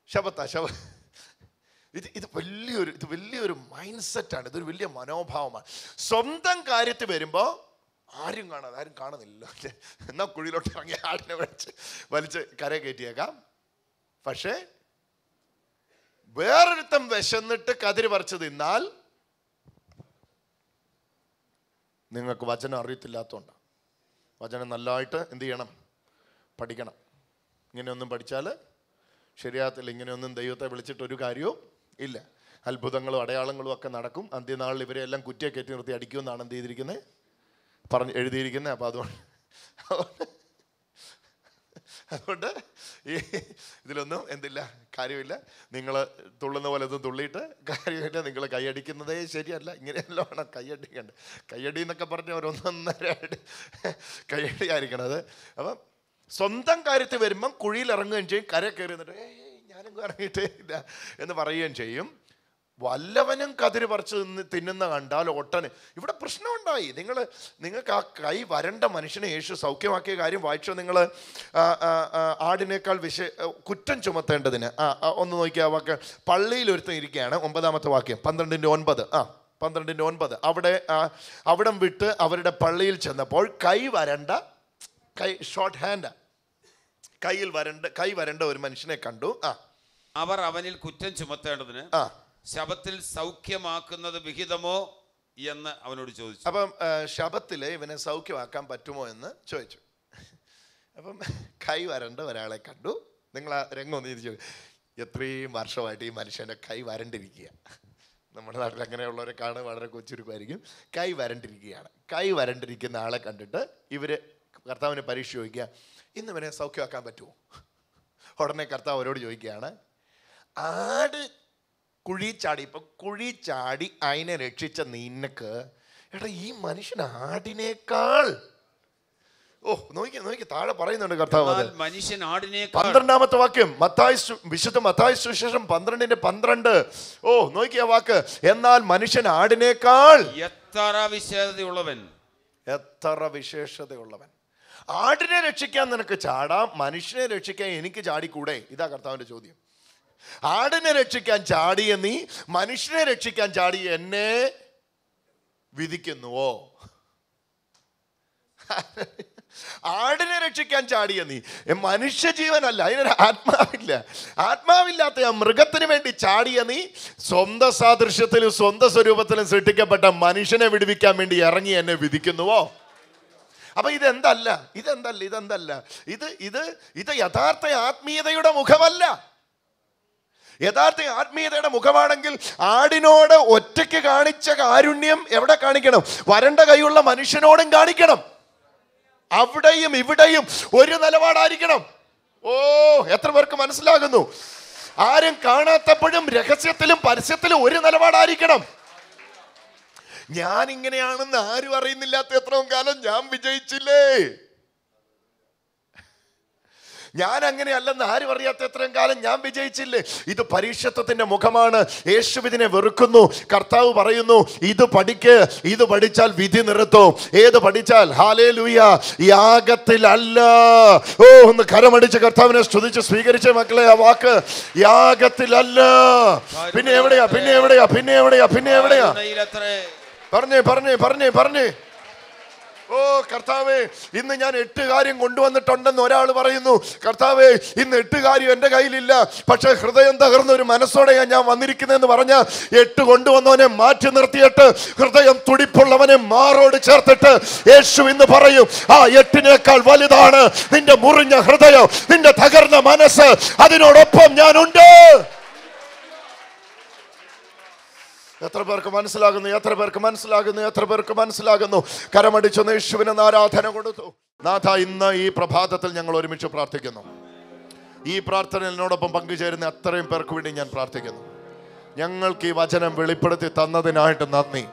ശബത്താ ശബ ഇത് ഇത് വലിയൊരു ഇത് വലിയൊരു മൈൻഡ് സെറ്റാണ് ഇതൊരു വലിയ മനോഭാവമാണ്. സ്വന്തം കാര്യത്തിൽ വരുമ്പോൾ ആരും കാണാതെ ആരും കാണുന്നില്ല എന്നാ കുഴിയിലോട്ട് ഇറങ്ങി ആടിനെ വലിച്ച് വലിച്ച് കര കയറ്റിയേക്കാം. പക്ഷേ വേറൊരുത്തം വിശന്നിട്ട് കതിര് പറിച്ച് തിന്നാൽ നിങ്ങൾക്ക് വചനം അറിയത്തില്ലാത്തതുകൊണ്ട് വചനം നല്ലതായിട്ട് എന്ത് ചെയ്യണം? പഠിക്കണം. ഇങ്ങനെയൊന്നും പഠിച്ചാൽ ശരിയാകത്തില്ല. ഇങ്ങനെയൊന്നും ദൈവത്തെ വിളിച്ചിട്ട് ഒരു കാര്യവും ഇല്ല. അത്ഭുതങ്ങളും അടയാളങ്ങളും ഒക്കെ നടക്കും. അന്ത്യനാളിൽ ഇവരെ എല്ലാം കുറ്റിയെ കയറ്റി നിർത്തി അടിക്കുമെന്നാണ് എന്ത് ചെയ്തിരിക്കുന്നത് പറഞ്ഞ് എഴുതിയിരിക്കുന്നത് അപ്പോൾ അതുകൊണ്ട് അതുകൊണ്ട് ഈ ഇതിലൊന്നും എന്തില്ല കാര്യമില്ല. നിങ്ങൾ തുള്ളുന്ന പോലെ ഒന്നും തുള്ളിയിട്ട് കാര്യമില്ല നിങ്ങൾ കൈയടിക്കുന്നതേ ശരിയല്ല. ഇങ്ങനെയല്ലോ വേണം കൈയടിക്കേണ്ടത്. കൈയടി എന്നൊക്കെ പറഞ്ഞ ഒരൊന്നൊന്നര കൈയടി ആയിരിക്കണം അത്. അപ്പം സ്വന്തം കാര്യത്തിൽ വരുമ്പം കുഴിയിൽ ഇറങ്ങുകയും ചെയ്യും കര കയറി എന്നിട്ട് ഏയ് ഞാനും ഇറങ്ങിയിട്ടേ ഇല്ല എന്ന് പറയുകയും ചെയ്യും. വല്ലവനും കതിര് പറിച്ച് നിന്ന് തിന്നുന്ന കണ്ടാൽ ഒട്ടന്. ഇവിടെ പ്രശ്നമുണ്ടായി. നിങ്ങൾ നിങ്ങൾക്ക് ആ കൈ വരണ്ട മനുഷ്യനെ യേശു സൗഖ്യമാക്കിയ കാര്യം വായിച്ചോ നിങ്ങൾ? ആടിനേക്കാൾ വിശ കുറ്റം ചുമത്തേണ്ടതിന്. ആ ഒന്ന് നോക്കിയാൽ വാക്ക്. പള്ളിയിൽ ഒരുത്തൻ ഇരിക്കുകയാണ്. ഒമ്പതാമത്തെ വാക്യം. പന്ത്രണ്ടിന്റെ ഒൻപത്. ആ പന്ത്രണ്ടിന്റെ ഒൻപത്. അവിടെ അവിടം വിട്ട് അവരുടെ പള്ളിയിൽ ചെന്നപ്പോൾ കൈ വരണ്ട കൈ ഷോർട്ട് ഹാൻഡ് കയ്യിൽ വരണ്ട കൈ വരണ്ട ഒരു മനുഷ്യനെ കണ്ടു. ആ. അവർ അവനിൽ കുറ്റം ചുമത്തേണ്ടതിന് ആ. ശബത്തിൽ സൗഖ്യമാക്കുന്നത് വിഹിതമോ എന്ന് അവനോട് ചോദിച്ചു. അപ്പം ശബത്തിൽ ഇവനെ സൗഖ്യമാക്കാൻ പറ്റുമോ എന്ന് ചോദിച്ചു. അപ്പം കൈ വരണ്ട ഒരാളെ കണ്ടു. നിങ്ങൾ ആ രംഗം ഒന്ന് എത്രയും വർഷമായിട്ട് ഈ മനുഷ്യന്റെ കൈ വരണ്ടിരിക്കുക. നമ്മുടെ നാട്ടിൽ അങ്ങനെയുള്ളവരെ കാണാൻ വളരെ കൊച്ചുരുക്കുമായിരിക്കും കൈ വരണ്ടിരിക്കുകയാണ്. കൈ വരണ്ടിരിക്കുന്ന ആളെ കണ്ടിട്ട് ഇവർ കർത്താവിനെ പരീക്ഷ ചോദിക്കുക ഇന്ന് ഇവനെ സൗഖ്യമാക്കാൻ പറ്റുമോ? ഉടനെ കർത്താവ് അവരോട് ചോദിക്കുകയാണ് ആട് കുഴി ചാടി ഇപ്പൊ കുഴി ചാടി അതിനെ രക്ഷിച്ച നിനക്ക് എടാ ഈ മനുഷ്യൻ ആടിനേക്കാൾ ഓ നോക്കി നോക്കി താഴെ പറയുന്നുണ്ട് കർത്താവ് മനുഷ്യൻ ആടിനേക്കാൾ പന്ത്രണ്ടാമത്തെ വാക്യം മത്തായി വിശുദ്ധ മത്തായി സുശേഷം പന്ത്രണ്ടിന്റെ പന്ത്രണ്ട്. ഓ നോക്കിയ വാക്ക് എന്നാൽ മനുഷ്യൻ ആടിനേക്കാൾ എത്ര വിശേഷതയുള്ളവൻ? എത്ര വിശേഷതയുള്ളവൻ. ആടിനെ രക്ഷിക്കാൻ നിനക്ക് ചാടാം മനുഷ്യനെ രക്ഷിക്കാൻ എനിക്ക് ചാടിക്കൂടെ? ഇതാ കർത്താവിന്റെ ചോദ്യം. ആടിനെ രക്ഷിക്കാൻ ചാടിയ നീ മനുഷ്യനെ രക്ഷിക്കാൻ ചാടിയ എന്നെ വിധിക്കുന്നുവോ? ആടിനെ രക്ഷിക്കാൻ ചാടിയ നീ. മനുഷ്യ ജീവനല്ല അതിനൊരു ആത്മാവില്ല. ആത്മാവില്ലാത്ത ആ മൃഗത്തിന് വേണ്ടി ചാടിയ നീ സ്വന്തം സാദൃശ്യത്തിലും സ്വന്തം സ്വരൂപത്തിലും സൃഷ്ടിക്കപ്പെട്ട മനുഷ്യനെ വിടുവിക്കാൻ വേണ്ടി ഇറങ്ങി എന്നെ വിധിക്കുന്നുവോ? അപ്പൊ ഇതെന്തല്ല? ഇതെന്തല്ല? ഇതെന്തല്ല? ഇത് ഇത് ഇത് യഥാർത്ഥ ആത്മീയതയുടെ മുഖമല്ല. യഥാർത്ഥ ആത്മീയതയുടെ മുഖമാണെങ്കിൽ ആടിനോട് ഒറ്റയ്ക്ക് കാണിച്ച കാരുണ്യം എവിടെ കാണിക്കണം? വരണ്ട കൈയുള്ള മനുഷ്യനോടും കാണിക്കണം. അവിടെയും ഇവിടെയും ഒരു നിലപാടായിരിക്കണം. ഓ എത്ര പേർക്ക് മനസ്സിലാകുന്നു? ആരും കാണാത്തപ്പോഴും രഹസ്യത്തിലും പരസ്യത്തിലും ഒരു നിലപാടായിരിക്കണം. ഞാൻ ഇങ്ങനെയാണെന്ന് ആരും അറിയുന്നില്ലാത്ത എത്രയും കാലം ഞാൻ വിജയിച്ചില്ലേ? ഞാൻ അങ്ങനെയല്ലെന്ന് ആരും അറിയാത്ത എത്രയും കാലം ഞാൻ വിജയിച്ചില്ലേ? ഇത് പരീക്ഷത്വത്തിന്റെ മുഖമാണ്. യേശു ഇതിനെ വെറുക്കുന്നു. കർത്താവ് പറയുന്നു ഇത് പഠിക്ക് ഇത് പഠിച്ചാൽ വിധി നിർത്തും. ഏത് പഠിച്ചാൽ? ഹാലേ ലൂയ യാഗത്തിലല്ല ഓ ഒന്ന് കരമടിച്ച് കർത്താവിനെ സ്തുതിച്ച് സ്വീകരിച്ച മക്കളെ ആ വാക്ക്. യാഗത്തിലല്ല പിന്നെ എവിടെയാ? പിന്നെ എവിടെയാ? പിന്നെ എവിടെയാ? പിന്നെ എവിടെയാ? പറഞ്ഞേ പറഞ്ഞേ പറഞ്ഞേ പറഞ്ഞേ. ഓ കർത്താവേ ഇന്ന് ഞാൻ എട്ട് കാര്യം കൊണ്ടുവന്നിട്ടുണ്ടെന്ന് ഒരാൾ പറയുന്നു. കർത്താവേ ഇന്ന് എട്ട് കാര്യം എന്റെ കയ്യിലില്ല. പക്ഷേ ഹൃദയം തകർന്ന ഒരു മനസ്സോടെയാണ് ഞാൻ വന്നിരിക്കുന്നതെന്ന് പറഞ്ഞ എട്ട് കൊണ്ടുവന്നവനെ മാറ്റി നിർത്തിയിട്ട് ഹൃദയം തുടിപ്പുള്ളവനെ മാറോട് ചേർത്തിട്ട് യേശു ഇന്ന് പറയും ആ എട്ടിനേക്കാൾ വലുതാണ് നിന്റെ മുറിഞ്ഞ ഹൃദയം നിന്റെ തകർന്ന മനസ്സ് അതിനോടൊപ്പം ഞാനുണ്ട്. എത്ര പേർക്ക് മനസ്സിലാകുന്നു? എത്ര പേർക്ക് മനസ്സിലാകുന്നു? എത്ര പേർക്ക് മനസ്സിലാകുന്നു? കരമടിച്ചു യേശുവിന് ആരാധന കൊടുത്തു. നാഥ ഇന്ന് ഈ പ്രഭാതത്തിൽ ഞങ്ങൾ ഒരുമിച്ച് പ്രാർത്ഥിക്കുന്നു. ഈ പ്രാർത്ഥനയോടൊപ്പം പങ്കുചേരുന്ന അത്രയും പേർക്ക് വേണ്ടി ഞാൻ പ്രാർത്ഥിക്കുന്നു. ഞങ്ങൾക്ക് ഈ വചനം വെളിപ്പെടുത്തി തന്നതിനായിട്ട് നന്ദി.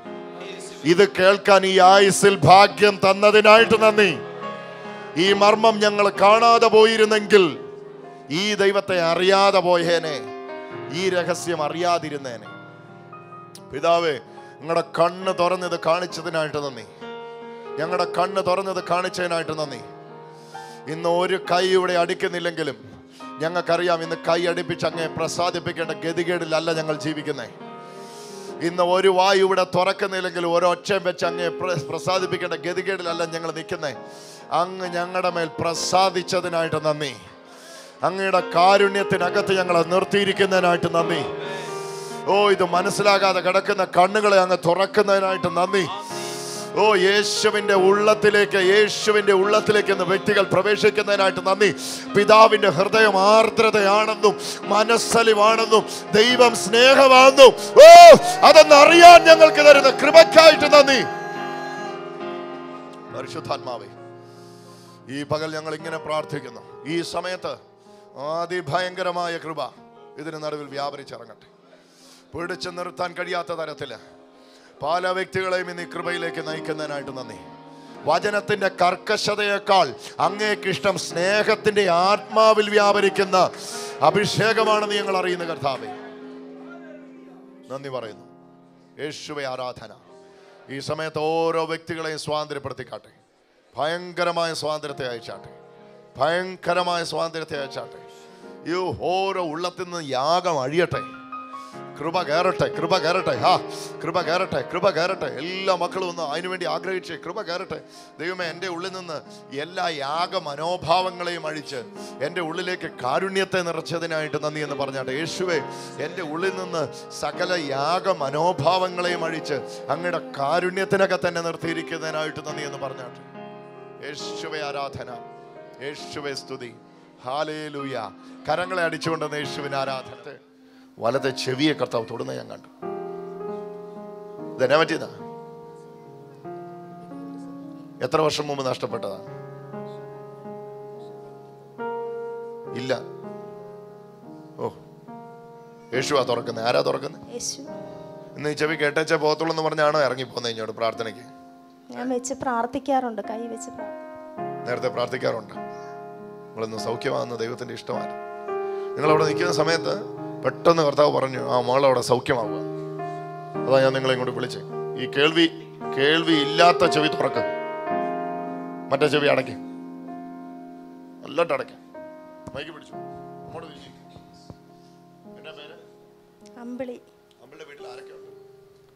ഇത് കേൾക്കാൻ ഈ ആയുസിൽ ഭാഗ്യം തന്നതിനായിട്ട് നന്ദി. ഈ മർമ്മം ഞങ്ങൾ കാണാതെ പോയിരുന്നെങ്കിൽ ഈ ദൈവത്തെ അറിയാതെ പോയേനെ. ഈ രഹസ്യം അറിയാതിരുന്നേനെ. പിതാവേ നിങ്ങളുടെ കണ്ണ് തുറന്നത് കാണിച്ചതിനായിട്ട് നന്ദി. ഞങ്ങളുടെ കണ്ണ് തുറന്നത് കാണിച്ചതിനായിട്ട് നന്ദി. ഇന്ന് ഒരു കൈ ഇവിടെ അടിക്കുന്നില്ലെങ്കിലും ഞങ്ങൾക്കറിയാം ഇന്ന് കൈ അടിപ്പിച്ച് അങ്ങേ പ്രസാദിപ്പിക്കേണ്ട ഗതികേടിലല്ല ഞങ്ങൾ ജീവിക്കുന്നത് ഇന്ന് ഒരു വായു ഇവിടെ തുറക്കുന്നില്ലെങ്കിലും ഒരൊച്ചയും വെച്ച് അങ്ങേ പ്ര- പ്രസാദിപ്പിക്കേണ്ട ഗതികേടിലല്ല ഞങ്ങൾ നിൽക്കുന്നത് അങ്ങ് ഞങ്ങളുടെ മേൽ പ്രസാദിച്ചതിനായിട്ട് നന്ദി. അങ്ങയുടെ കാരുണ്യത്തിനകത്ത് ഞങ്ങളെ നിർത്തിയിരിക്കുന്നതിനായിട്ട് നന്ദി. ഓ ഇത് മനസ്സിലാകാതെ കിടക്കുന്ന കണ്ണുകളെ അങ്ങ് തുറക്കുന്നതിനായിട്ട് നന്ദി. ഓ യേശുവിന്റെ ഉള്ളത്തിലേക്ക് യേശുവിന്റെ ഉള്ളത്തിലേക്ക് ഇന്ന് വ്യക്തികൾ പ്രവേശിക്കുന്നതിനായിട്ട് നന്ദി. പിതാവിന്റെ ഹൃദയം ആർദ്രതയാണെന്നും മനസ്സലിവാണെന്നും ദൈവം സ്നേഹമാണെന്നും. ഓ അതെന്ന് അറിയാൻ ഞങ്ങൾക്ക് തരുന്ന കൃപക്കായിട്ട് നന്ദി. പരിശുദ്ധാത്മാവേ ഈ പകൽ ഞങ്ങൾ ഇങ്ങനെ പ്രാർത്ഥിക്കുന്നു. ഈ സമയത്ത് അതിഭയങ്കരമായ കൃപ ഇതിന് നടുവിൽ വ്യാപരിച്ചിറങ്ങട്ടെ. പിടിച്ചു നിർത്താൻ കഴിയാത്ത തരത്തിൽ പല വ്യക്തികളെയും ഇന്ന് കൃപയിലേക്ക് നയിക്കുന്നതിനായിട്ട് നന്ദി. വചനത്തിന്റെ കർക്കശതയേക്കാൾ അങ്ങേക്കിഷ്ടം സ്നേഹത്തിന്റെ ആത്മാവിൽ വ്യാപരിക്കുന്ന അഭിഷേകമാണെന്ന് ഞങ്ങൾ അറിയുന്ന കർത്താവേ. നന്ദി പറയുന്നു. യേശുവെ ആരാധന. ഈ സമയത്ത് ഓരോ വ്യക്തികളെയും സ്വാതന്ത്ര്യപ്പെടുത്തിക്കാട്ടെ. ഭയങ്കരമായ സ്വാതന്ത്ര്യത്തെ അയച്ചാട്ടെ. ഭയങ്കരമായ സ്വാതന്ത്ര്യത്തെ അയച്ചാട്ടെ. ഈ ഓരോ ഉള്ളത്തിൽ നിന്ന് യാഗം അഴിയട്ടെ. കൃപ കയറട്ടെ കൃപ കയറട്ടെ ഹാ കൃപ കയറട്ടെ കൃപ കയറട്ടെ. എല്ലാ മക്കളും ഒന്ന് അതിനുവേണ്ടി ആഗ്രഹിച്ച് കൃപ കയറട്ടെ. ദൈവമേ എന്റെ ഉള്ളിൽ നിന്ന് എല്ലാ യാഗ മനോഭാവങ്ങളെയും അഴിച്ച് എന്റെ ഉള്ളിലേക്ക് കാരുണ്യത്തെ നിറച്ചതിനായിട്ട് നന്ദി എന്ന് പറഞ്ഞാട്ടെ. യേശുവേ എന്റെ ഉള്ളിൽ നിന്ന് സകല യാഗ മനോഭാവങ്ങളെയും അഴിച്ച് അങ്ങയുടെ കാരുണ്യത്തിനൊക്കെ തന്നെ നിർത്തിയിരിക്കുന്നതിനായിട്ട് നന്ദി എന്ന് പറഞ്ഞാട്ടെ. യേശുവെ ആരാധന യേശുവെ സ്തുതി. ഹാലേലൂയ. കരങ്ങളെ അടിച്ചുകൊണ്ടെന്ന് യേശുവിന് ആരാധനത്തെ. വലത്തെ ചെവിയെ കർത്താവ് തൊടുന്ന ഞാൻ കണ്ടു. ഇതെന്നെ പറ്റിയതാ? എത്ര വർഷം മുമ്പ് നഷ്ടപ്പെട്ടതാ? ഇല്ല. ഓ യേശുവാ തുറക്കുന്നത് ആരാ തുറക്കുന്നത് ഇന്ന് ഈ ചെവി കേട്ടച്ച പോകത്തുള്ളൂ എന്ന് പറഞ്ഞാണോ ഇറങ്ങി പോകുന്നത് ഇങ്ങോട്ട് പ്രാർത്ഥനയ്ക്ക്? ഞാൻ വെച്ച് പ്രാർത്ഥിക്കാറുണ്ട് കൈ വെച്ച് നേരത്തെ പ്രാർത്ഥിക്കാറുണ്ട്. നിങ്ങളൊന്ന് സൗഖ്യമാകുന്ന ദൈവത്തിന്റെ ഇഷ്ടമാണ് നിങ്ങൾ അവിടെ നിൽക്കുന്ന സമയത്ത് പെട്ടെന്ന് കർത്താവ് പറഞ്ഞു ആ മകൾ അവിടെ സൗഖ്യമാവുക. അതാ ഞാൻ നിങ്ങളെ ഇങ്ങോട്ട് വിളിച്ചേ. ഈ കേൾവി കേൾവി ഇല്ലാത്ത ചെവി തുറക്ക്. മറ്റേ ചെവി അടയ്ക്ക്. നല്ലോട്ട് അടയ്ക്ക. മൈക്ക് പിടിച്ചു. അങ്ങോട്ട് തിരിഞ്ഞ്. എന്നാ പേര്? അമ്പിളി. വീട്ടിൽ ആരൊക്കെ ഉണ്ട്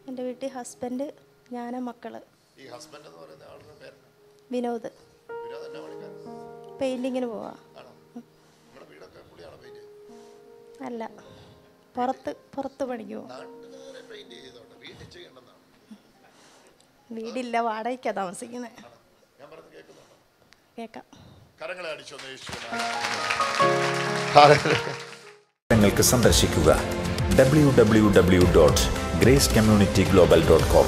എന്റെ വീട്ടിൽ ഹസ്ബൻഡ് ഞാൻ മക്കൾ. ഈ ഹസ്ബൻഡ് എന്ന് പറയുന്ന ആളുടെ പേര്? വിനോദ്. വിനോദ് എന്നാ പണിക്കാരൻ പെയിന്റിങ്ങിന് പോവാ. അല്ല. പുറത്ത് പുറത്ത് പണിക്ക് വീടില്ല വാടകയ്ക്കാണ് താമസിക്കുന്നത് കേൾക്കാം ഞങ്ങൾക്ക് സന്ദർശിക്കുക. W W W dot grace community global dot com